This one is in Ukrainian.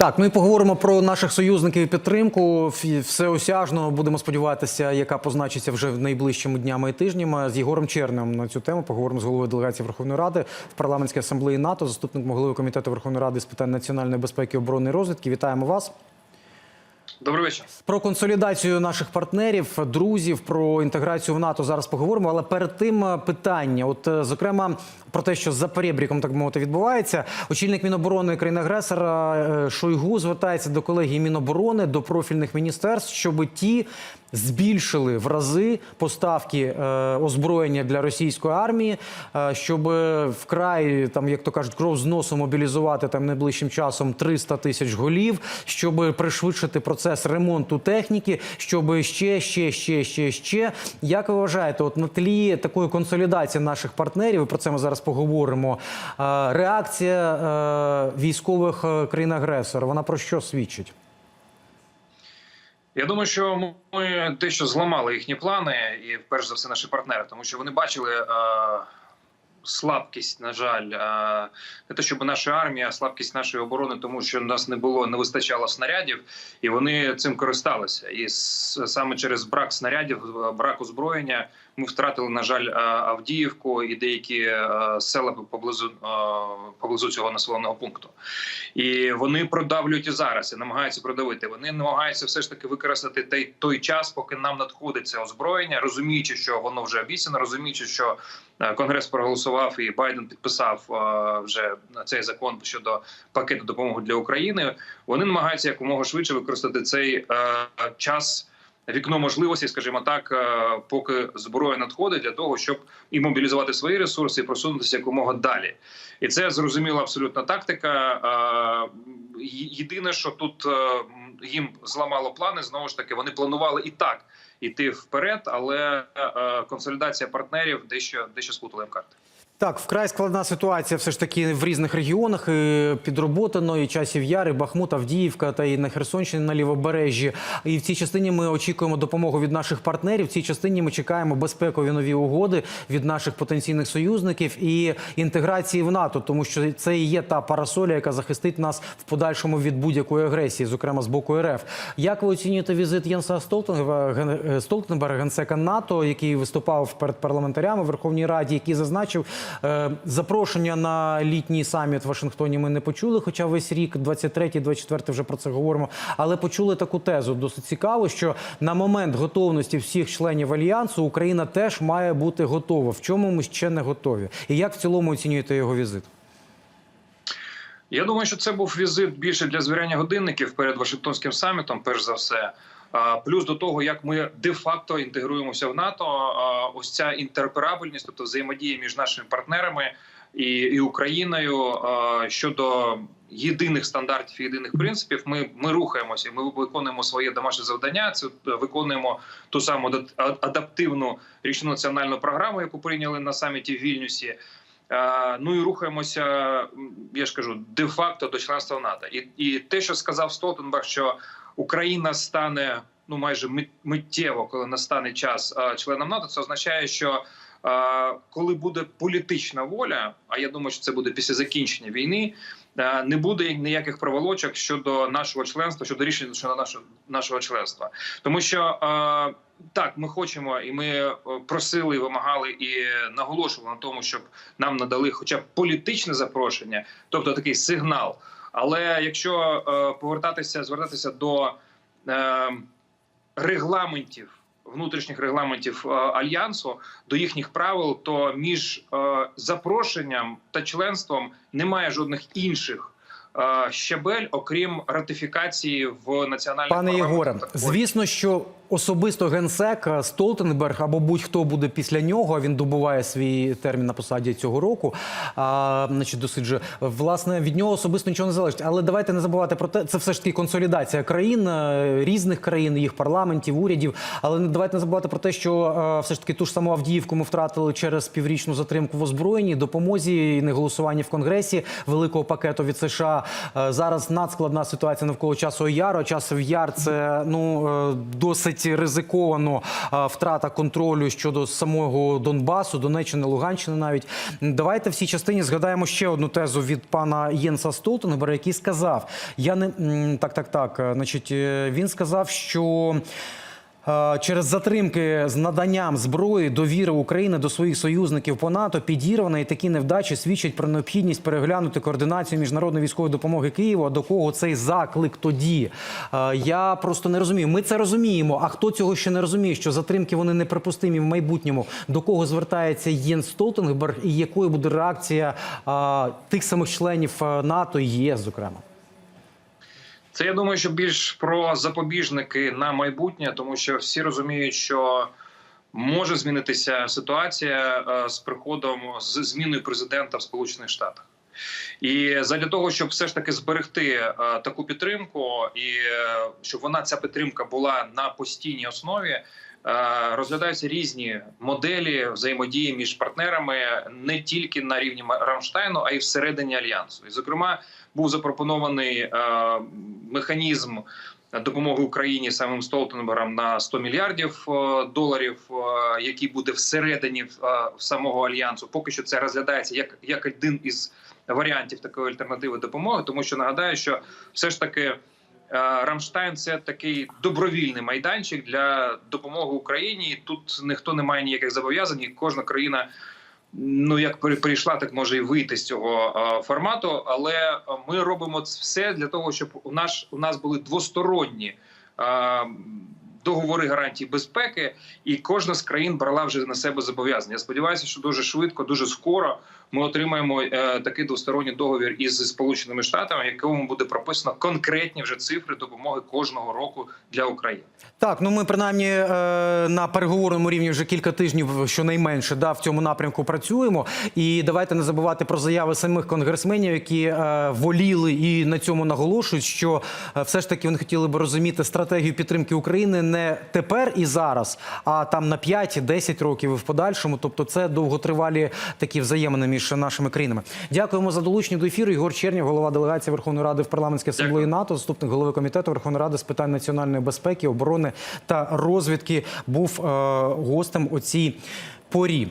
Так, ми поговоримо про наших союзників і підтримку. Всеосяжно будемо сподіватися, яка позначиться вже в найближчими днями і тижнями. З Єгором Черним на цю тему поговоримо з головою делегації Верховної Ради в парламентській асамблеї НАТО, заступником голови комітету Верховної Ради з питань національної безпеки, оборони і розвідки. Вітаємо вас. Добрий вечір. Про консолідацію наших партнерів, друзів, про інтеграцію в НАТО зараз поговоримо. Але перед тим е, питання, от е, зокрема про те, що за перебріком, так мовити, відбувається. Очільник Міноборони країни-агресора е, Шойгу звертається до колегії Міноборони, до профільних міністерств, щоб ті збільшили в рази поставки е, озброєння для російської армії, е, щоб вкрай там, як то кажуть, кров з носу мобілізувати там найближчим часом 300 тисяч голів, щоб пришвидшити процес ремонту техніки, щоб ще, ще, ще, ще, ще. Як ви вважаєте, от на тлі такої консолідації наших партнерів, про це ми зараз поговоримо. е, Реакція е, військових е, країн-агресора, вона про що свідчить? Я думаю, що ми дещо зламали їхні плани, і перш за все наші партнери, тому що вони бачили е, слабкість, на жаль, е, не те, щоб наша армія, слабкість нашої оборони, тому що нас не було, не вистачало снарядів, і вони цим користалися. І саме через брак снарядів, е, брак озброєння, ми втратили, на жаль, е, Авдіївку і деякі е, села поблизу, е, поблизу цього населеного пункту. І вони продавлюють і зараз і намагаються продавити. Вони намагаються все ж таки використати той, той час, поки нам надходить це озброєння, розуміючи, що воно вже обіцяно, розуміючи, що конгрес проголосував і Байден підписав вже цей закон щодо пакету допомоги для України. Вони намагаються якомога швидше використати цей час. Вікно можливості, скажімо так, е, поки зброя надходить для того, щоб і мобілізувати свої ресурси, і просунутися якомога далі. І це зрозуміла абсолютна тактика. Е, Єдине, що тут е, їм зламало плани, знову ж таки, вони планували і так іти вперед, але консолідація партнерів дещо дещо сплутала їм карти. Так, вкрай складна ситуація все ж таки в різних регіонах. І Підроботано, і Часів Яр, і Бахмут, Авдіївка та і на Херсонщині на Лівобережжі. І в цій частині ми очікуємо допомогу від наших партнерів. В цій частині ми чекаємо безпекові нові угоди від наших потенційних союзників і інтеграції в НАТО, тому що це і є та парасоля, яка захистить нас в подальшому від будь-якої агресії, зокрема з боку РФ. Як ви оцінюєте візит Єнса Столтенберга, е, Столтенберга, генсека НАТО, який виступав перед парламентарями в Верховній Раді, який зазначив е, запрошення на літній саміт в Вашингтоні. Ми не почули, хоча весь рік, 23-24 вже про це говоримо. Але почули таку тезу. Досить цікаво, що на момент готовності всіх членів альянсу Україна теж має бути готова. В чому ми ще не готові? І як в цілому оцінюєте його візит? Я думаю, що це був візит більше для звіряння годинників перед Вашингтонським самітом, перш за все. Плюс до того, як ми де-факто інтегруємося в НАТО, ось ця інтероперабельність, тобто взаємодія між нашими партнерами і, і Україною щодо єдиних стандартів, єдиних принципів, ми, ми рухаємося. Ми виконуємо своє домашнє завдання. Це е, виконуємо ту саму адап- адаптивну річну національну програму, яку прийняли на саміті в Вільнюсі. Е, Ну і рухаємося, я ж кажу, де-факто до членства в НАТО. І, і те, що сказав Столтенберг, що Україна стане ну майже миттєво, коли настане час е, членом НАТО, це означає, що е, коли буде політична воля, а я думаю, що це буде після закінчення війни, е, не буде ніяких проволочок щодо нашого членства, щодо рішення щодо нашого нашого членства, тому що. так, ми хочемо, і ми просили, вимагали і наголошували на тому, щоб нам надали, хоча б політичне запрошення, тобто такий сигнал. Але якщо е, повертатися, звертатися до е, регламентів, внутрішніх регламентів е, альянсу, до їхніх правил, то між запрошенням та членством немає жодних інших. Щабель, окрім ратифікації в національному Пане Єгоре, звісно, що особисто генсек е, Столтенберг або будь-хто буде після нього. Він добуває свій термін на посаді цього року. А, значить, досиджує. Власне, від нього особисто нічого не залежить. Але давайте не забувати про те, це все ж таки консолідація країн е, різних країн, їх парламентів, урядів. Але не- давайте не забувати про те, що е, все ж таки ту ж саму Авдіївку ми втратили через піврічну затримку в озброєнні, допомозі і неголосуванні в Конгресі великого пакету від США. Зараз надскладна ситуація навколо часу яру. Часов яр це ну досить досить ризиковано втрата контролю щодо самого Донбасу, Донеччини, Луганщини. Навіть давайте в цій частині згадаємо ще одну тезу від пана Єнса Столтенбера, який сказав: Я не так, так, так. е, Значить, е, він сказав, що. Е, Через затримки з наданням зброї довіри України до своїх союзників по НАТО підірвана і такі невдачі свідчать про необхідність переглянути координацію міжнародної військової допомоги Києву. А до кого цей заклик тоді? Е, Я просто не розумію. Ми це розуміємо. А хто цього ще не розуміє? Що затримки вони неприпустимі в майбутньому? До кого звертається Єн Столтенгберг і якою буде реакція е, тих самих членів НАТО і ЄС, зокрема? Це я думаю, що більш про запобіжники на майбутнє, тому що всі розуміють, що може змінитися ситуація е, з приходом з зміною президента в Сполучених Штатах. І задля того, щоб все ж таки зберегти е, таку підтримку, і е, щоб вона ця підтримка була на постійній основі, е, розглядаються різні моделі взаємодії між партнерами не тільки на рівні Рамштайну, а й всередині альянсу. І, зокрема, був запропонований механізм допомоги Україні самим Столтенбергом на 100 мільярдів е, доларів, е, який буде всередині е, самого альянсу. Поки що це розглядається як, як один із варіантів такої альтернативи допомоги, тому що нагадаю, що все ж таки. Рамштайн це такий добровільний майданчик для допомоги Україні. Тут ніхто не має ніяких зобов'язань. і Кожна країна, ну як при- прийшла, так може і вийти з цього формату. Але е, ми робимо все для того, щоб у нас у нас були двосторонні. Договори гарантій безпеки, і кожна з країн брала вже на себе зобов'язання. Я сподіваюся, що дуже швидко, дуже скоро ми отримаємо е, такий двосторонній договір із Сполученими Штатами, в якому буде прописано конкретні вже цифри допомоги кожного року для України. Так, ну ми принаймні е, на переговорному рівні вже кілька тижнів, щонайменше, да, в цьому напрямку працюємо. І давайте не забувати про заяви самих конгресменів, які е, воліли і на цьому наголошують, що все ж таки вони хотіли би розуміти стратегію підтримки України не тепер і зараз, а там на 5-10 років і в подальшому. Тобто, це довготривалі такі взаємини між нашими країнами. Дякуємо за долучення до ефіру. Ігор Чернів, голова делегації Верховної Ради в парламентській асамблеї НАТО, заступник голови комітету Верховної Ради з питань національної безпеки, оборони та розвідки, був е, гостем у цій порі.